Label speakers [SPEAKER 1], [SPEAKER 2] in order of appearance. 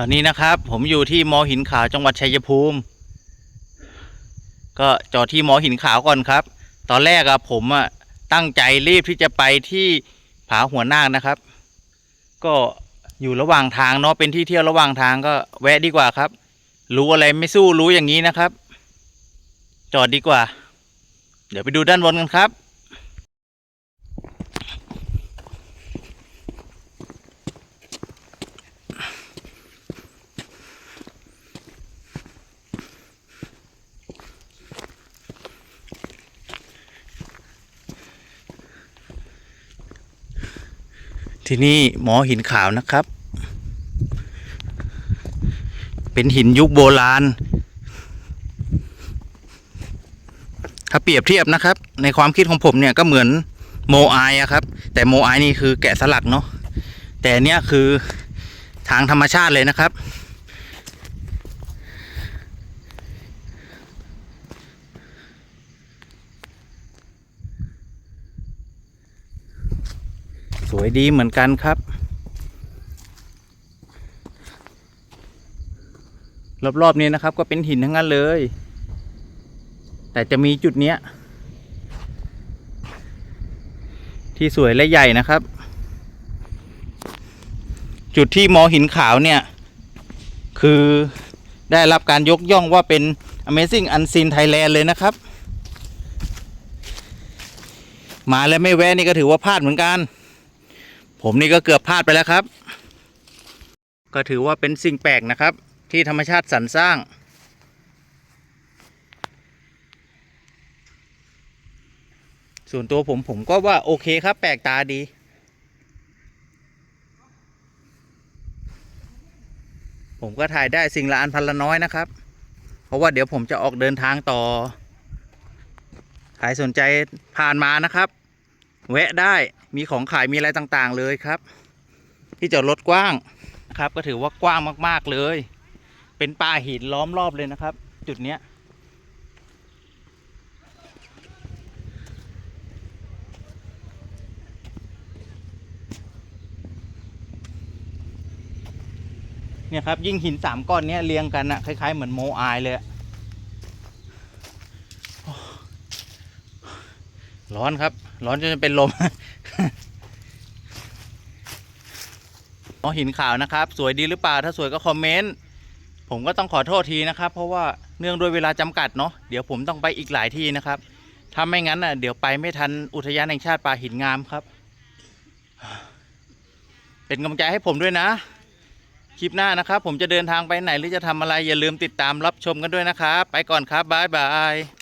[SPEAKER 1] ตอนนี้นะครับ ผมอยู่ที่มอหินขาวจังหวัดชัยภูมิ ก็จอดที่มอหินขาวก่อนครับ ตอนแรกอะผมอะตั้งใจรีบที่จะไปที่ผาหัวนาคนะครับ ก็อยู่ระหว่างทางเนาะเป็นที่เที่ยวระหว่างทางก็แวะดีกว่าครับ รู้อะไรไม่สู้รู้อย่างนี้นะครับ จอดดีกว่า เดี๋ยวไปดูด้านบนกันครับ ที่นี่หมอหินขาวนะครับ เป็นหินยุคโบราณ ถ้าเปรียบเทียบนะครับ ในความคิดของผมเนี่ยก็เหมือนโมไออะครับ แต่โมไอนี่คือแกะสลักเนาะแต่เนี้ยคือทางธรรมชาติเลยนะครับ สวยดีเหมือนกันครับ รอบๆนี้นะครับก็เป็นหินทั้งนั้นเลย แต่จะมีจุดเนี้ย ที่สวยและใหญ่นะครับ จุดที่มอหินขาวเนี่ย คือได้รับการยกย่องว่าเป็น Amazing Unseen Thailand เลยนะครับ มาแล้วไม่แวะนี่ก็ถือว่าพลาดเหมือนกัน ผมนี่ก็เกือบพลาดไปแล้วครับ ก็ถือว่าเป็นสิ่งแปลกนะครับ ที่ธรรมชาติสรรสร้าง ส่วนตัวผมผมก็ว่าโอเคครับ แปลกตาดี ผมก็ถ่ายได้สิ่งละอันพันละน้อยนะครับ เพราะว่าเดี๋ยวผมจะออกเดินทางต่อใครสนใจผ่านมานะครับ แวะได้มีของขายมีอะไรต่างๆเลยครับ ที่จอดรถกว้างครับ ก็ถือว่ากว้างมากๆเลย เป็นป่าหินล้อมรอบเลยนะครับ จุดเนี้ยเนี่ยครับยิ่งหินสามก้อนเนี้ยเรียงกันอะคล้ายๆเหมือนโมอายเลยอะโอ้ ร้อนครับ ร้อนจนจะเป็นลมอ๋อหินขาวนะครับ สวยดีหรือเปล่า ถ้าสวยก็คอมเมนต์ ผมก็ต้องขอโทษทีนะครับ เพราะว่าเนื่องด้วยเวลาจำกัดเนาะ เดี๋ยวผมต้องไปอีกหลายที่นะครับ ถ้าไม่งั้นน่ะ เดี๋ยวไปไม่ทันอุทยานแห่งชาติป่าหินงามครับ เป็นกำลังใจให้ผมด้วยนะ คลิปหน้านะครับ ผมจะเดินทางไปไหนหรือจะทำอะไรอย่าลืมติดตามรับชมกันด้วยนะครับ ไปก่อนครับบ๊ายบาย